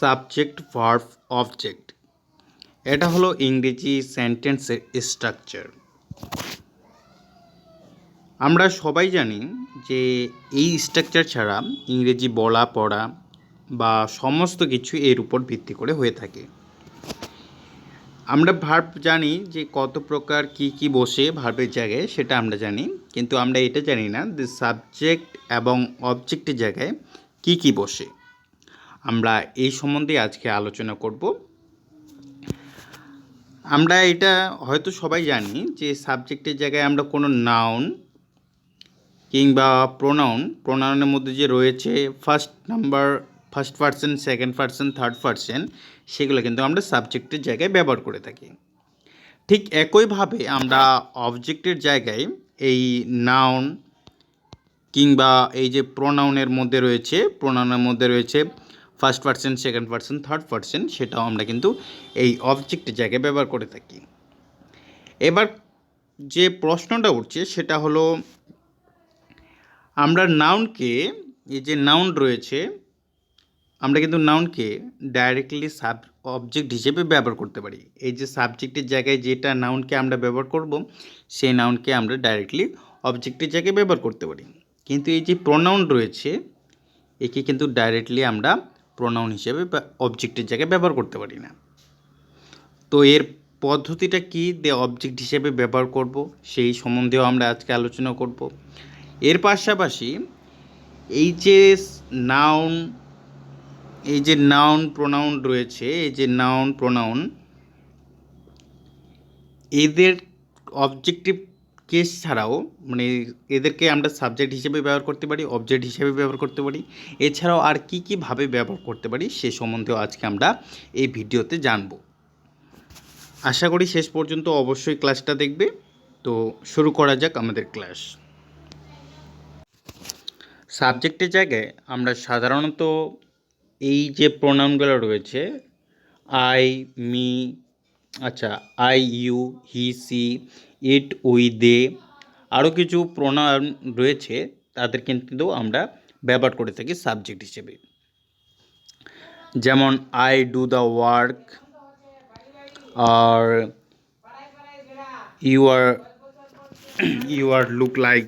Subject verb object. এটা হলো ইংরেজি সেন্টেন্সের স্ট্রাকচার আমরা সবাই জানি যে এই স্ট্রাকচার ছাড়া ইংরেজি বলা, পড়া বা সমস্ত কিছু এর উপর ভিত্তি করে হয়ে থাকে। আমরা ভার্ব জানি যে কত প্রকার কি কি বসে ভার্বের জায়গায়, সেটা আমরা জানি। কিন্তু আমরা এটা জানি না যে সাবজেক্ট এবং অবজেক্টের জায়গায় কি কি বসে। আমরা এই সম্বন্ধে আজকে আলোচনা করব। আমরা এটা হয়তো সবাই জানি যে সাবজেক্টের জায়গায় আমরা কোনো নাউন কিংবা প্রোনাউন প্রোনাউনের মধ্যে যে রয়েছে first number first person second person third person সেগুলো কিন্তু আমরা সাবজেক্টের জায়গায় ব্যবহার করে থাকি। ঠিক একইভাবে আমরা অবজেক্টের জায়গায় এই নাউন কিংবা এই যে প্রোনাউনের মধ্যে রয়েছে প্রোনাউনের মধ্যে রয়েছে first person second person third person সেটাও আমরা কিন্তু এই অবজেক্টের জায়গায় ব্যবহার করে থাকি। এবার যে প্রশ্নটা উঠছে, সেটা হলো, আমরা নাউনকে এই যে নাউন রয়েছে, আমরা কিন্তু নাউনকে ডাইরেক্টলি সাব অবজেক্ট হিসেবে ব্যবহার করতে পারি। এই যে সাবজেক্টের জায়গায় যেটা নাউনকে আমরা ব্যবহার করব, সেই নাউনকে আমরা ডাইরেক্টলি অবজেক্টের জায়গায় ব্যবহার করতে পারি। কিন্তু এই যে প্রোনাউন রয়েছে, একে কিন্তু ডাইরেক্টলি আমরা প্রোনাউন হিসেবে বা অবজেক্টের জায়গায় ব্যবহার করতে পারি না। তো এর পদ্ধতিটা কি? দে অবজেক্ট হিসেবে ব্যবহার করব, সেই সম্বন্ধেও আমরা আজকে আলোচনা করব। এর পাশাপাশি এই যে নাউন এই যে নাউন প্রোনাউন রয়েছে, এই যে নাউন প্রোনাউন এদের অবজেক্টিভ কেস ছাড়াও মানে এদেরকে আমরা সাবজেক্ট হিসেবে ব্যবহার করতে পারি, অবজেক্ট হিসেবে ব্যবহার করতে পারি। এছাড়াও আর কি কীভাবে ব্যবহার করতে পারি সে সম্বন্ধেও আজকে আমরা এই ভিডিওতে জানব। আশা করি শেষ পর্যন্ত অবশ্যই ক্লাসটা দেখবে। তো শুরু করা যাক আমাদের ক্লাস। সাবজেক্টের জায়গায় আমরা সাধারণত এই যে প্রোনাউনগুলো রয়েছে, আই, মি আচ্ছা I, you, he, she it we they আরও কিছু প্রোনাউন রয়েছে, তাদের কিন্তু আমরা ব্যবহার করে থাকি সাবজেক্ট হিসেবে। যেমন I do the work are you are you are look like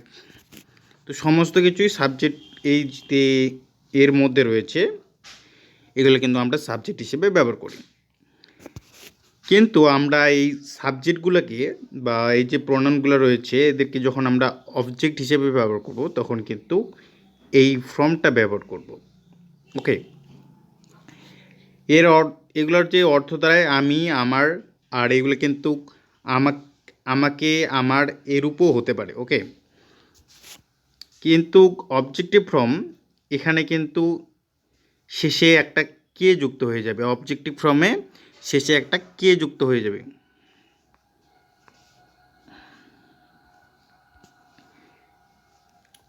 তো সমস্ত কিছুই সাবজেক্ট এই এর মধ্যে রয়েছে, এগুলো কিন্তু আমরা সাবজেক্ট হিসেবে ব্যবহার করি। কিন্তু আমরা এই সাবজেক্টগুলোকে বা এই যে প্রণামগুলো রয়েছে, এদেরকে যখন আমরা অবজেক্ট হিসেবে ব্যবহার করব, তখন কিন্তু এই ফর্মটা ব্যবহার করব। ওকে? এর এগুলোর যে অর্থ দ্বারায় আমি, আমার, আর এগুলো কিন্তু আমাক, আমাকে, আমার এরূপও হতে পারে, ওকে? কিন্তু অবজেক্টিভ ফর্ম এখানে কিন্তু শেষে একটা কে যুক্ত হয়ে যাবে? অবজেক্টিভ ফর্মে শেষে একটা কে যুক্ত হয়ে যাবে?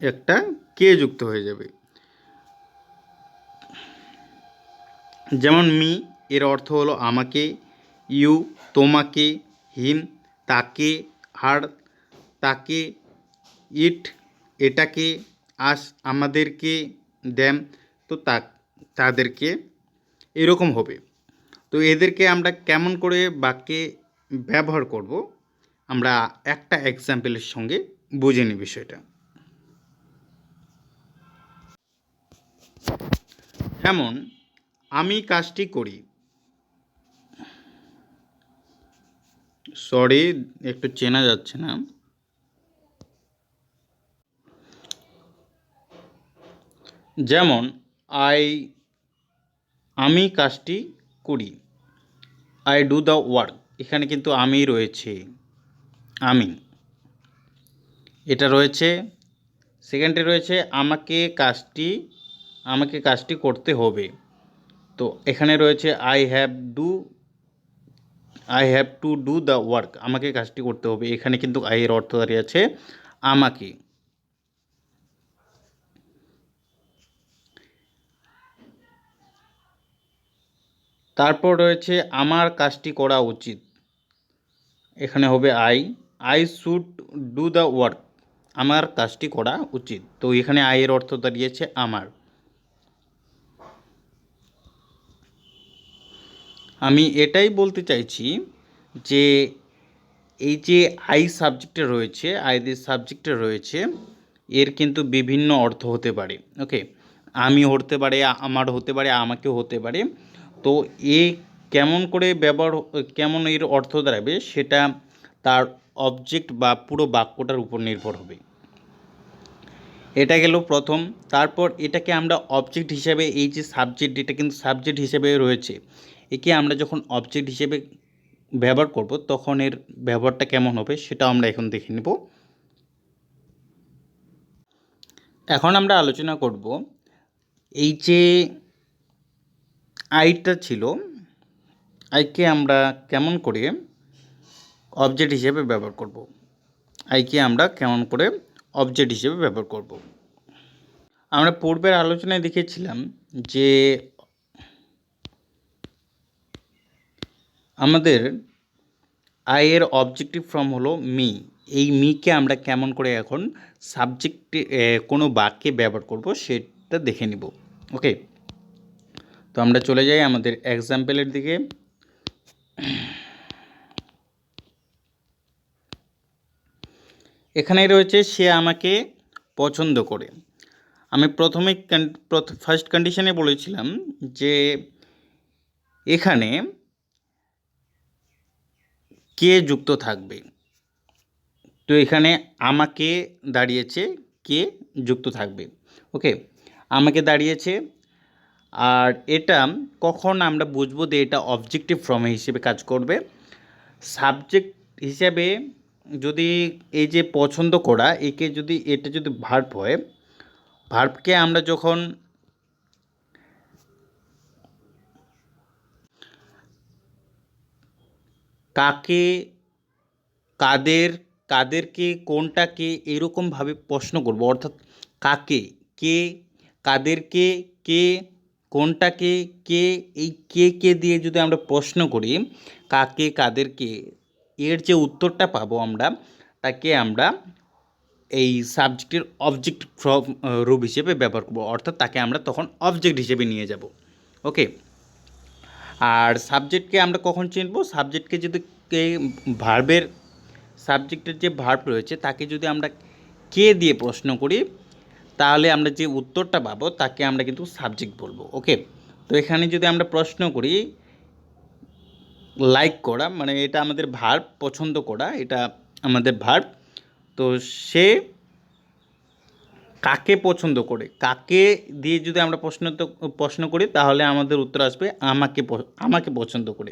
একটা কে যুক্ত হয়ে যাবে। যেমন মি, এর অর্থ হলো আমাকে, ইউ, তোমাকে, হিম, তাকে আর তাকে, ইট, এটাকে, আস, আমাদেরকে দ্যাম তো তা, তাদেরকে এরকম হবে। তো এদেরকে আমরা কেমন করে বাক্যে ব্যবহার করব, আমরা একটা এক্সাম্পলের সঙ্গে বুঝে নিই বিষয়টা। যেমন আমি কাজটি করি। সরি একটু চেনা যাচ্ছে না। যেমন আই আমি কাজটি করি। আই ডু দ্য ওয়ার্ক এখানে কিন্তু আমি রয়েছে। আমি। এটা রয়েছে। সেকেন্ডে রয়েছে, আমাকে কাজটি আমাকে কাজটি করতে হবে। তো এখানে রয়েছে I have do I have to do the work আমাকে কাজটি করতে হবে। এখানে কিন্তু আইয়ের অর্থ দাঁড়িয়ে আছে, আমাকে। তারপর রয়েছে, আমার কাজটি করা উচিত। এখানে হবে, I. I should do the work. আমার কাজটি করা উচিত। তো এখানে আয়ের অর্থ দাঁড়িয়েছে, আমার। আমি এটাই বলতে চাইছি যে, এই যে আই সাবজেক্টে রয়েছে আইদের সাবজেক্টে রয়েছে, এর কিন্তু বিভিন্ন অর্থ হতে পারে। ওকে? আমি হতে পারে, আমার হতে পারে, আমাকেও হতে পারে। তো এ কেমন করে ব্যবহার কেমন এর অর্থ দাঁড়াবে সেটা তার অবজেক্ট বা পুরো বাক্যটার উপর নির্ভর হবে। এটা গেল প্রথম। তারপর এটাকে আমরা অবজেক্ট হিসেবে, এই যে সাবজেক্ট এটা কিন্তু সাবজেক্ট হিসেবে রয়েছে। একে আমরা যখন অবজেক্ট হিসেবে ব্যবহার করব, তখন এর ব্যবহারটা কেমন হবে সেটা আমরা এখন দেখে নেব। এখন আমরা আলোচনা করব এই যে আইটা ছিল, আইকে আমরা কেমন করে অবজেক্ট হিসেবে ব্যবহার করব? আইকে আমরা কেমন করে অবজেক্ট হিসেবে ব্যবহার করব? আমরা পূর্বের আলোচনায় দেখেছিলাম যে আমাদের আয়ের অবজেক্টিভ ফর্ম হলো মি এই মিকে আমরা কেমন করে এখন সাবজেক্টে কোনো বাক্যে ব্যবহার করব সেটা দেখে নিব। ওকে তো আমরা চলে যাই আমাদের এক্সাম্পলের দিকে। এখানে রয়েছে, সে আমাকে পছন্দ করে। আমি প্রথমে ফার্স্ট কন্ডিশনে বলেছিলাম যে এখানে কে যুক্ত থাকবে। তো এখানে আমাকে দাঁড়িয়েছে কে যুক্ত থাকবে। ওকে আমাকে দাঁড়িয়েছে আর এটা কখন আমরা বুঝব যে এটা অবজেক্টিভ ফর্ম হিসেবে কাজ করবে? সাবজেক্ট হিসেবে যদি এই যে পছন্দ করা, একে যদি, এটা যদি ভার্ব হয় ভার্বকে আমরা যখন কাকে, কাদের, কাদেরকে, কোনটাকে এরকমভাবে প্রশ্ন করব, অর্থাৎ কাকে, কে, কাদেরকে, কে কোনটাকে কে, এই কে কে দিয়ে যদি আমরা প্রশ্ন করি, কাকে, কাদেরকে, এর যে উত্তরটা পাবো আমরা, তাকে আমরা এই সাবজেক্টের অবজেক্ট রূপ হিসেবে ব্যবহার করব। অর্থাৎ তাকে আমরা তখন অবজেক্ট হিসেবে নিয়ে যাব। ওকে? আর সাবজেক্টকে আমরা কখন চিনব? সাবজেক্টকে যদি কে ভার্বের সাবজেক্টের যে ভার্ব রয়েছে, তাকে যদি আমরা কে দিয়ে প্রশ্ন করি তাহলে আমরা যে উত্তরটা পাবো, তাকে আমরা কিন্তু সাবজেক্ট বলব ওকে তো এখানে যদি আমরা প্রশ্ন করি লাইক করা মানে এটা আমাদের ভার্ব পছন্দ করা, এটা আমাদের ভার্ব তো সে কাকে পছন্দ করে? কাকে দিয়ে যদি আমরা প্রশ্ন প্রশ্ন করি, তাহলে আমাদের উত্তর আসবে, আমাকে আমাকে পছন্দ করে।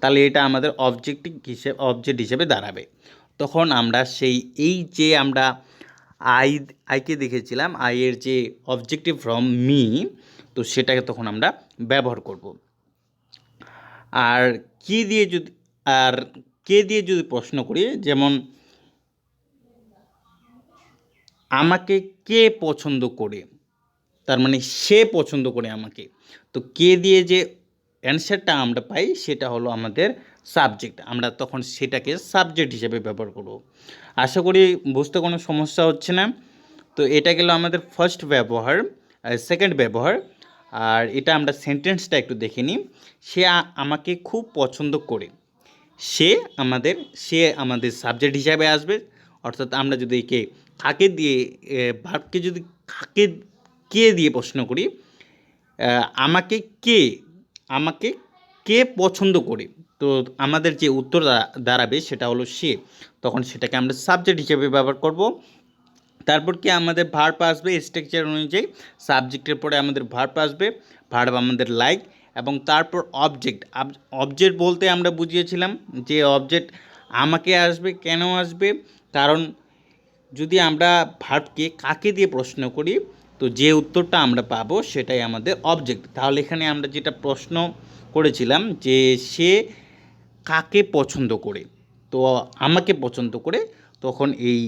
তাহলে এটা আমাদের অবজেক্টিভ হিসেবে অবজেক্ট হিসেবে দাঁড়াবে। তখন আমরা সেই, এই যে আমরা আই আইকে দেখেছিলাম? আইয়ের যে অবজেক্টিভ ফ্রম মি তো সেটাকে তখন আমরা ব্যবহার করব। আর কি দিয়ে যদি, আর কে দিয়ে যদি প্রশ্ন করি, যেমন, আমাকে কে পছন্দ করে? তার মানে সে পছন্দ করে আমাকে। তো কে দিয়ে যে অ্যান্সারটা আমরা পাই, সেটা হলো আমাদের সাবজেক্ট আমরা তখন সেটাকে সাবজেক্ট হিসেবে ব্যবহার করব। আশা করি বুঝতে কোনো সমস্যা হচ্ছে না। তো এটা গেল আমাদের ফার্স্ট ব্যবহার সেকেন্ড ব্যবহার। আর এটা আমরা সেন্টেন্সটা একটু দেখে নিই। সে আমাকে খুব পছন্দ করে। সে আমাদের সে আমাদের সাবজেক্ট হিসাবে আসবে। অর্থাৎ আমরা যদি একে কাকে দিয়ে ভাবকে যদি কাকে, কে দিয়ে প্রশ্ন করি আমাকে কে আমাকে কে পছন্দ করে? তো আমাদের যে উত্তর দাঁড়াবে সেটা হলো সে। তখন সেটাকে আমরা সাবজেক্ট হিসেবে ব্যবহার করব। তারপর কি আমাদের ভার্ব আসবে স্ট্রাকচার অনুযায়ী। সাবজেক্টের পরে আমাদের ভার্ব আসবে। ভার্ব আমাদের লাইক এবং তারপর অবজেক্ট অবজেক্ট বলতে আমরা বুঝিয়েছিলাম যে অবজেক্ট আমাকে আসবে, কেন আসবে? কারণ যদি আমরা ভার্বকে কাকে দিয়ে প্রশ্ন করি, তো যে উত্তরটা আমরা পাবো সেটাই আমাদের অবজেক্ট তাহলে এখানে আমরা যেটা প্রশ্ন করেছিলাম যে সে কাকে পছন্দ করে? তো আমাকে পছন্দ করে তখন এই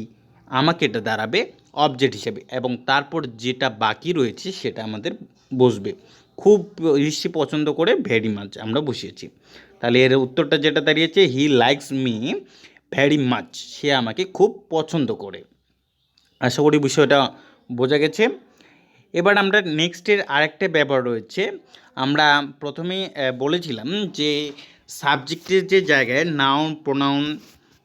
আমাকে এটা দাঁড়াবে অবজেক্ট হিসেবে এবং তারপর যেটা বাকি রয়েছে সেটা আমাদের বসবে। খুব ঋষি পছন্দ করে ভেরি মাছ আমরা বসিয়েছি। তাহলে এর উত্তরটা যেটা দাঁড়িয়েছে he likes me very much সে আমাকে খুব পছন্দ করে। আশা করি বিষয়টা বোঝা গেছে। এবার আমরা নেক্সটের আরেকটা ব্যবহার রয়েছে। আমরা প্রথমেই বলেছিলাম যে সাবজেক্টের যে জায়গায় নাউন প্রোনাউন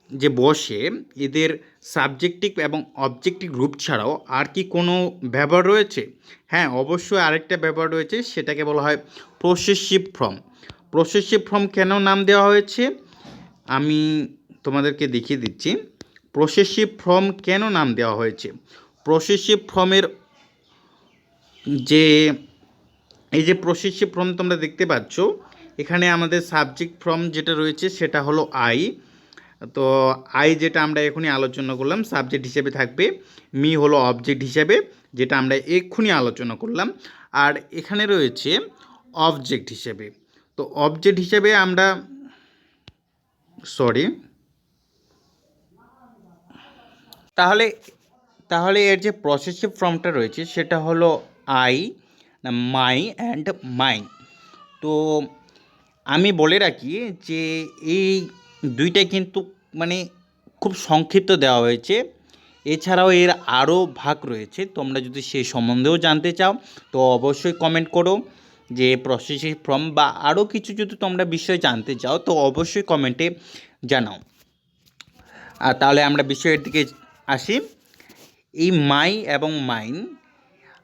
যে বসে, এদের সাবজেক্টিভ এবং অবজেক্টিভ গ্রুপ ছাড়াও আর কি কোনো ব্যবহার রয়েছে? হ্যাঁ অবশ্যই আরেকটা ব্যবহার রয়েছে, সেটাকে বলা হয় প্রসেসিভ ফর্ম প্রসেসিভ ফর্ম কেন নাম দেওয়া হয়েছে? আমি তোমাদেরকে দেখিয়ে দিচ্ছি। প্রসেসিভ ফর্ম কেন নাম দেওয়া হয়েছে? প্রসেসিভ ফর্মের যে, এই যে প্রসেসিভ ফর্ম তোমরা দেখতে পাচ্ছ এখানে আমাদের সাবজেক্ট ফর্ম যেটা রয়েছে সেটা হলো আই তো আই যেটা আমরা এখনই আলোচনা করলাম সাবজেক্ট হিসেবে থাকবে। মি হলো অবজেক্ট হিসেবে, যেটা আমরা এক্ষুনি আলোচনা করলাম। আর এখানে রয়েছে অবজেক্ট হিসেবে। তো অবজেক্ট হিসেবে আমরা সরি তাহলে তাহলে এর যে প্রসেসিভ ফর্মটা রয়েছে সেটা হলো আই মাই অ্যান্ড মাইন তো আমি বলে রাখি যে এই দুইটাই কিন্তু মানে খুব সংক্ষিপ্ত দেওয়া হয়েছে। এছাড়াও এর আরও ভাগ রয়েছে। তোমরা যদি সেই সম্বন্ধেও জানতে চাও, তো অবশ্যই কমেন্ট করো যে প্রসেসিং ফর্ম বা আরও কিছু যদি তোমরা বিষয়ে জানতে চাও, তো অবশ্যই কমেন্টে জানাও। আর তাহলে আমরা বিষয়ের দিকে আসি। এই মাই এবং মাইন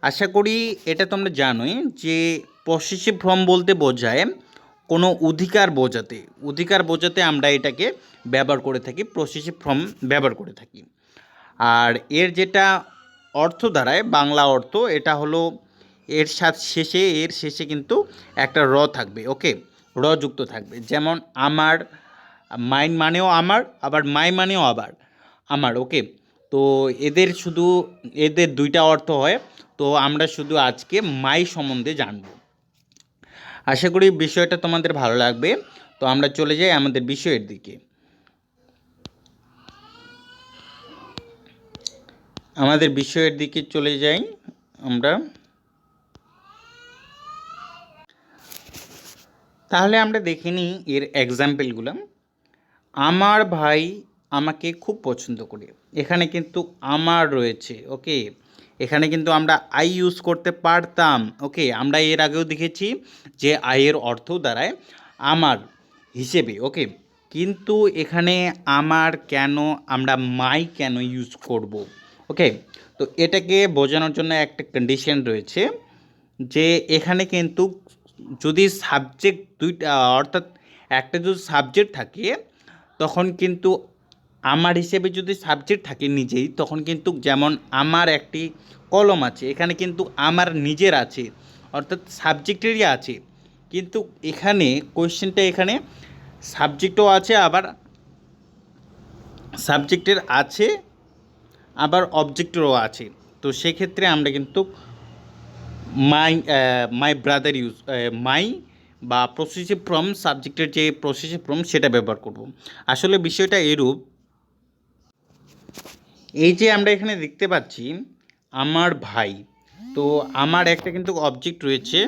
আশা করি এটা তোমরা জানোই যে পসেসিভ ফর্ম বলতে বোঝায় কোনো অধিকার বোঝাতে অধিকার বোঝাতে আমরা এটাকে ব্যবহার করে থাকি পসেসিভ ফর্ম ব্যবহার করে থাকি। আর এর যেটা অর্থ দাঁড়ায়, বাংলা অর্থ, এটা হলো এর সাথে শেষে, এর শেষে কিন্তু একটা র থাকবে, ওকে? র যুক্ত থাকবে। যেমন আমার, মাইন মানেও আমার, আবার মাই মানেও আবার, আমার, ওকে? তো এদের শুধু, এদের দুইটা অর্থ হয়, তো আমরা শুধু আজকে মাই সম্বন্ধে জানব। আশা করি বিষয়টা তোমাদের ভালো লাগবে। তো আমরা চলে যাই আমাদের বিষয়ের দিকে। আমাদের বিষয়ের দিকে চলে যাই আমরা। তাহলে আমরা দেখে নিই এর এক্সাম্পলগুলো আমার ভাই আমাকে খুব পছন্দ করে। এখানে কিন্তু আমার রয়েছে ওকে এখানে কিন্তু আমরা আই ইউজ করতে পারতাম। ওকে আমরা এর আগেও দেখেছি যে আইয়ের অর্থ দাঁড়ায় আমার হিসেবে। ওকে কিন্তু এখানে আমার কেন, আমরা মাই কেন ইউজ করব? ওকে তো এটাকে বোঝানোর জন্য একটা কন্ডিশন রয়েছে যে এখানে কিন্তু যদি সাবজেক্ট দুইটা, অর্থাৎ একটা যদি সাবজেক্ট থাকে, তখন কিন্তু আমার হিসেবে যদি সাবজেক্ট থাকে নিজেই, তখন কিন্তু যেমন আমার একটি কলম আছে, এখানে কিন্তু আমার নিজের আছে, অর্থাৎ সাবজেক্টেরই আছে। কিন্তু এখানে কোয়েশ্চেনটা এখানে সাবজেক্টও আছে, আবার সাবজেক্টের আছে, আবার অবজেক্টেরও আছে। তো সেক্ষেত্রে আমরা কিন্তু মাই মাই ব্রাদার ইউজ মাই বা প্রসেসিভ ফ্রম সাবজেক্টের যে প্রসেসিভ ফ্রম সেটা ব্যবহার করব। আসলে বিষয়টা এরূপ এই যে আমরা এখানে দেখতে পাচ্ছি আমার ভাই। তো আমার একটা কিন্তু অবজেক্ট রয়েছে।